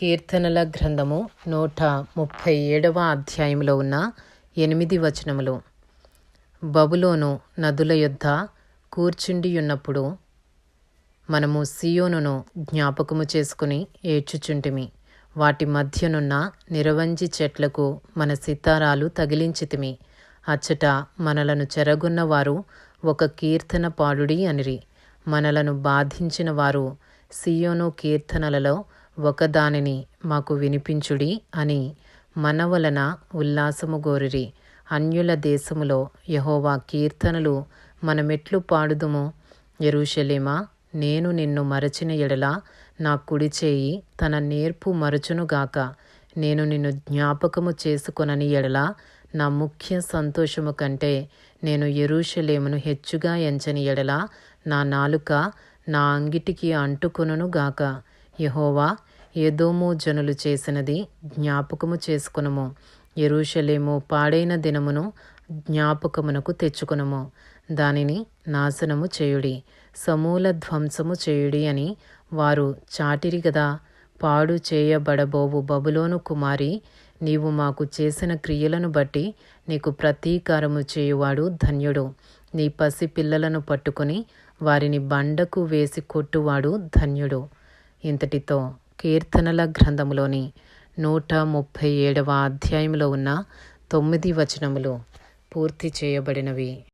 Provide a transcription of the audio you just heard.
కీర్తనల గ్రంథము నూట ముప్పై ఏడవ అధ్యాయంలో ఉన్న ఎనిమిది వచనములు. బబులోను నదుల యొద్ద కూర్చుండియున్నప్పుడు మనము సియోనును జ్ఞాపకము చేసుకుని ఏడ్చుచుంటిమి. వాటి మధ్యనున్న నిరవంజి చెట్లకు మన సితారాలు తగిలించితిమి. అచ్చట మనలను చెరగొన్న వారు ఒక కీర్తన పాడుడి అనిరి. మనలను బాధించిన వారు సియోను కీర్తనలలో ఒకదానిని మాకు వినిపించుడి అని మనవలన ఉల్లాసము గోరిరి. అన్యుల దేశములో యహోవా కీర్తనలు మనమెట్లు పాడుదుము. ఎరుషలేమా నేను నిన్ను మరచిన ఎడల నా కుడి చేయి తన నేర్పు మరచునుగాక నేను నిన్ను జ్ఞాపకము చేసుకొనని ఎడల నా ముఖ్య సంతోషము కంటే నేను ఎరుషలేమును హెచ్చుగా ఎంచని ఎడల నా నాలుక నా అంగిటికి అంటుకొనుగాక యహోవా ఏదోము జనులు చేసినది జ్ఞాపకము చేసుకునము. ఎరుషలేము పాడైన దినమును జ్ఞాపకమునకు తెచ్చుకునము. దానిని నాశనము చేయుడి సమూల ధ్వంసము చేయుడి అని వారు చాటిరి గదా. పాడు చేయబడబోవు బబులోను కుమారి నీవు మాకు చేసిన క్రియలను బట్టి నీకు ప్రతీకారము చేయువాడు ధన్యుడు. నీ పసి పిల్లలను పట్టుకుని వారిని బండకు వేసి కొట్టువాడు ధన్యుడు. ఇంతటితో కీర్తనల గ్రంథములోని నూట ముప్పై ఏడవ అధ్యాయంలో ఉన్న తొమ్మిది వచనములు పూర్తి చేయబడినవి.